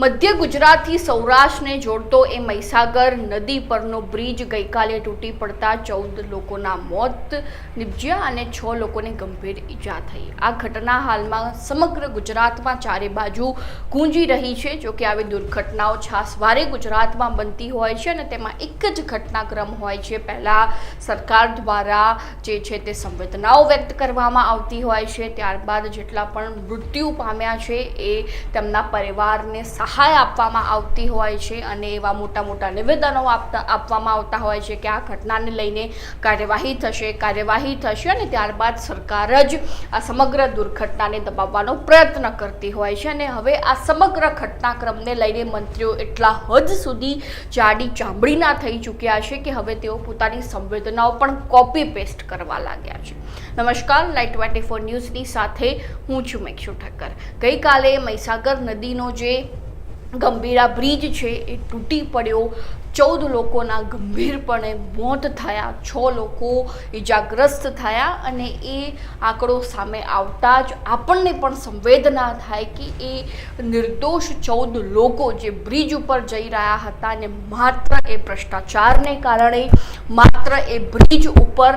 મધ્ય ગુજરાતથી સૌરાષ્ટ્રને જોડતો એ મહીસાગર નદી પરનો બ્રિજ ગઈકાલે તૂટી પડતા ચૌદ લોકોના મોત નિપજ્યા અને છ લોકોને ગંભીર ઈજા થઈ. આ ઘટના હાલમાં સમગ્ર ગુજરાતમાં ચારે બાજુ ગુંજી રહી છે. જોકે આવી દુર્ઘટનાઓ છાસવારે ગુજરાતમાં બનતી હોય છે અને તેમાં એક જ ઘટનાક્રમ હોય છે. પહેલાં સરકાર દ્વારા જે છે તે સંવેદનાઓ વ્યક્ત કરવામાં આવતી હોય છે. ત્યારબાદ જેટલા પણ મૃત્યુ પામ્યા છે એ તેમના પરિવારને સહાય આપવામાં આવતી હોય છે અને એવા મોટા મોટા નિવેદનો આપતા આપવામાં આવતા હોય છે કે આ ઘટનાને લઈને કાર્યવાહી થશે કાર્યવાહી થશે અને ત્યારબાદ સરકાર જ આ સમગ્ર દુર્ઘટનાને દબાવવાનો પ્રયત્ન કરતી હોય છે અને હવે આ સમગ્ર ઘટનાક્રમને લઈને મંત્રીઓ એટલા હદ સુધી જાડી ચામડીના થઈ ચૂક્યા છે કે હવે તેઓ પોતાની સંવેદનાઓ પણ કોપી પેસ્ટ કરવા લાગ્યા છે. નમસ્કાર, લાઈટ ટ્વેન્ટી ફોર ન્યૂઝની સાથે હું છું મેક્ષુ ઠક્કર. ગઈકાલે મહીસાગર નદીનો જે ગંભીરા બ્રિજ છે, એ તૂટી પડ્યો. ચૌદ લોકોના ગંભીરપણે મોત થયા. છ લોકો ઈજાગ્રસ્ત થયા અને એ આંકડો સામે આવતા જ આપણને પણ સંવેદના થાય કે એ નિર્દોષ ચૌદ લોકો જે બ્રિજ ઉપર જઈ રહ્યા હતા અને માત્ર એ ભ્રષ્ટાચારને કારણે માત્ર એ બ્રિજ ઉપર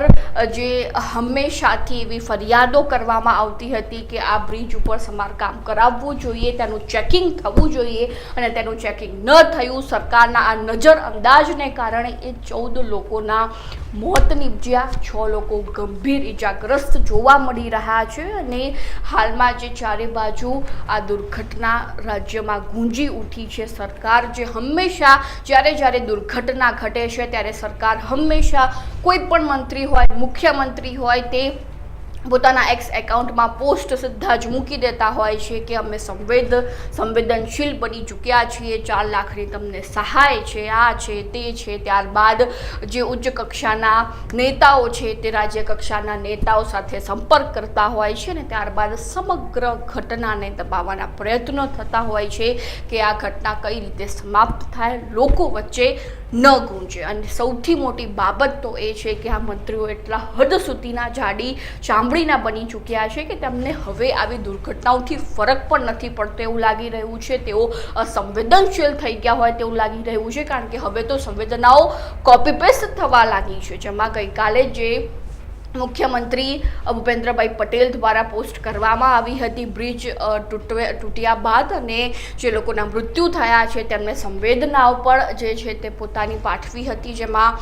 જે હંમેશાથી એવી ફરિયાદો કરવામાં આવતી હતી કે આ બ્રિજ ઉપર સમારકામ કરાવવું જોઈએ, તેનું ચેકિંગ થવું જોઈએ અને તેનું ચેકિંગ ન થયું, સરકારના આ નજર અંદાજને કારણે એ ચૌદ લોકોના મોત નીપજ્યા. છ લોકો ગંભીર ઈજાગ્રસ્ત જોવા મળી રહ્યા છે અને હાલમાં જે ચારે બાજુ આ દુર્ઘટના રાજ્યમાં ગુંજી ઉઠી છે. સરકાર જે હંમેશા, જ્યારે જ્યારે દુર્ઘટના ઘટે છે, ત્યારે સરકાર હંમેશા કોઈ પણ મંત્રી હોય, મુખ્યમંત્રી હોય, તે પોતાના એક્સ એકાઉન્ટમાં પોસ્ટ સીધા જ મૂકી દેતા હોય છે કે અમે સંવેદ, સંવેદનશીલ બની ચૂક્યા છીએ, ચાર લાખની તમને સહાય છે, આ છે, તે છે. ત્યારબાદ જે ઉચ્ચ કક્ષાના નેતાઓ છે તે રાજ્ય કક્ષાના નેતાઓ સાથે સંપર્ક કરતા હોય છે ને ત્યારબાદ સમગ્ર ઘટનાને દબાવવાના પ્રયત્નો થતા હોય છે કે આ ઘટના કઈ રીતે સમાપ્ત થાય, લોકો વચ્ચે ન ગુંજે. અને સૌથી મોટી બાબત તો એ છે કે આ મંત્રીઓ એટલા હદ સુધીના જાડી ચામડીના બની ચૂક્યા છે કે તેમને હવે આવી દુર્ઘટનાઓથી ફરક પણ નથી પડતો. એવું લાગી રહ્યું છે. તેઓ સંવેદનશીલ થઈ ગયા હોય તેવું લાગી રહ્યું છે. કારણ કે હવે તો સંવેદનાઓ કોપી પેસ્ટ થવા લાગી છે. જેમાં ગઈકાલે જે મુખ્યમંત્રી ભૂપેન્દ્રભાઈ પટેલ દ્વારા પોસ્ટ કરવામાં આવી હતી. બ્રિજ તૂટવે, તૂટ્યા બાદ અને જે લોકોના મૃત્યુ થયા છે તેમને સંવેદનાઓ પણ જે છે તે પોતાની પાઠવી હતી. જેમાં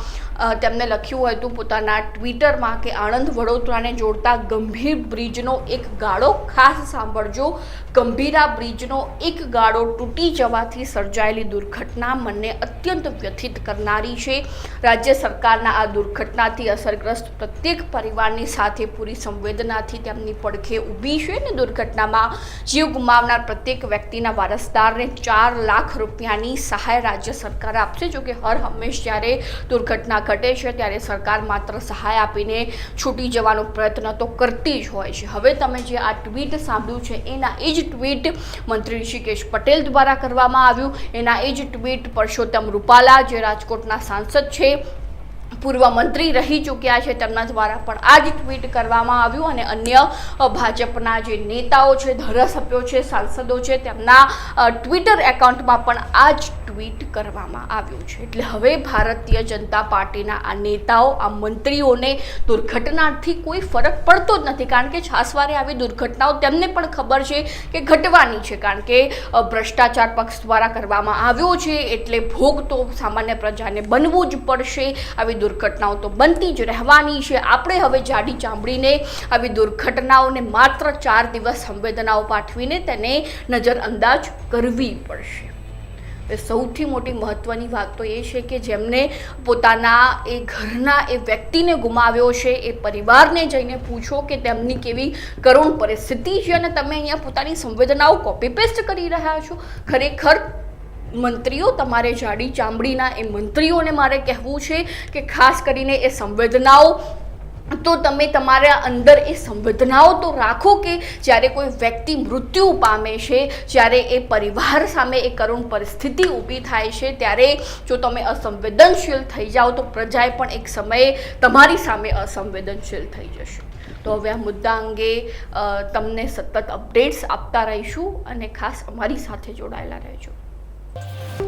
તેમણે લખ્યું હતું પોતાના ટ્વિટરમાં કે, આણંદ વડોદરાને જોડતા ગંભીર બ્રિજનો એક ગાળો ખાસ સાંભળજો. ગંભીરા બ્રિજનો એક ગાળો તૂટી જવાથી સર્જાયેલી દુર્ઘટના મને અત્યંત વ્યથિત કરનારી છે. રાજ્ય સરકારના આ દુર્ઘટનાથી અસરગ્રસ્ત પ્રત્યેક પરિવારની સાથે પૂરી સંવેદનાથી તેમની પડખે ઊભી છે ને દુર્ઘટનામાં જીવ ગુમાવનાર પ્રત્યેક વ્યક્તિના વારસદારને ચાર લાખ રૂપિયાની સહાય રાજ્ય સરકાર આપશે. જો કે હર હંમેશ જ્યારે દુર્ઘટના ઘટે છે ત્યારે સરકાર માત્ર સહાય આપીને છૂટી જવાનો પ્રયત્ન તો કરતી જ હોય છે. હવે તમે જે આ ટ્વીટ સાંભળ્યું છે એના એ જ ટ્વીટ મંત્રી ઋષિકેશ પટેલ દ્વારા કરવામાં આવ્યું. એના એ જ ટ્વીટ પરસોત્તમ રૂપાલા જે રાજકોટના સાંસદ છે પૂર્વ મંત્રી રહી ચૂક્યા છે તેમના દ્વારા પણ આ જ ટ્વીટ કરવામાં આવ્યું અને અન્ય ભાજપના જે નેતાઓ છે, ધારાસભ્યો છે, સાંસદો છે, તેમના ટ્વિટર એકાઉન્ટમાં પણ આ જ ટ્વીટ કરવામાં આવ્યું છે. એટલે હવે ભારતીય જનતા પાર્ટીના આ નેતાઓ, આ મંત્રીઓને દુર્ઘટનાથી કોઈ ફરક પડતો જ નથી. કારણ કે છાસવારે આવી દુર્ઘટનાઓ તેમને પણ ખબર છે કે ઘટવાની છે. કારણ કે ભ્રષ્ટાચાર પક્ષ દ્વારા કરવામાં આવ્યો છે એટલે ભોગ તો સામાન્ય પ્રજાને બનવું જ પડશે. આવી દુર્ઘટનાઓ તો બનતી જ રહેવાની છે. આપણે હવે જાડી ચામડીને આવી દુર્ઘટનાઓને માત્ર ચાર દિવસ સંવેદનાઓ પાઠવીને તેને નજરઅંદાજ કરવી પડશે. સૌથી મોટી મહત્ત્વની વાત તો એ છે કે જેમને પોતાના એ ઘરના એ વ્યક્તિને ગુમાવ્યો છે, એ પરિવારને જઈને પૂછો કે તેમની કેવી કરુણ પરિસ્થિતિ છે અને તમે અહીંયા પોતાની સંવેદનાઓ કોપી પેસ્ટ કરી રહ્યા છો. ખરેખર મંત્રીઓ, તમારે જાડી ચામડીના એ મંત્રીઓને મારે કહેવું છે કે ખાસ કરીને એ સંવેદનાઓ. તો તમે તમારા અંદર એ સંવેદનાઓ તો રાખો કે જ્યારે કોઈ વ્યક્તિ મૃત્યુ પામે છે, જ્યારે એ પરિવાર સામે એ કરુણ પરિસ્થિતિ ઊભી થાય છે, ત્યારે જો તમે અસંવેદનશીલ થઈ જાઓ તો પ્રજાએ પણ એક સમયે તમારી સામે અસંવેદનશીલ થઈ જશે. તો હવે આ મુદ્દા અંગે તમને સતત અપડેટ્સ આપતા રહીશું અને ખાસ અમારી સાથે જોડાયેલા રહેજો. Thank you.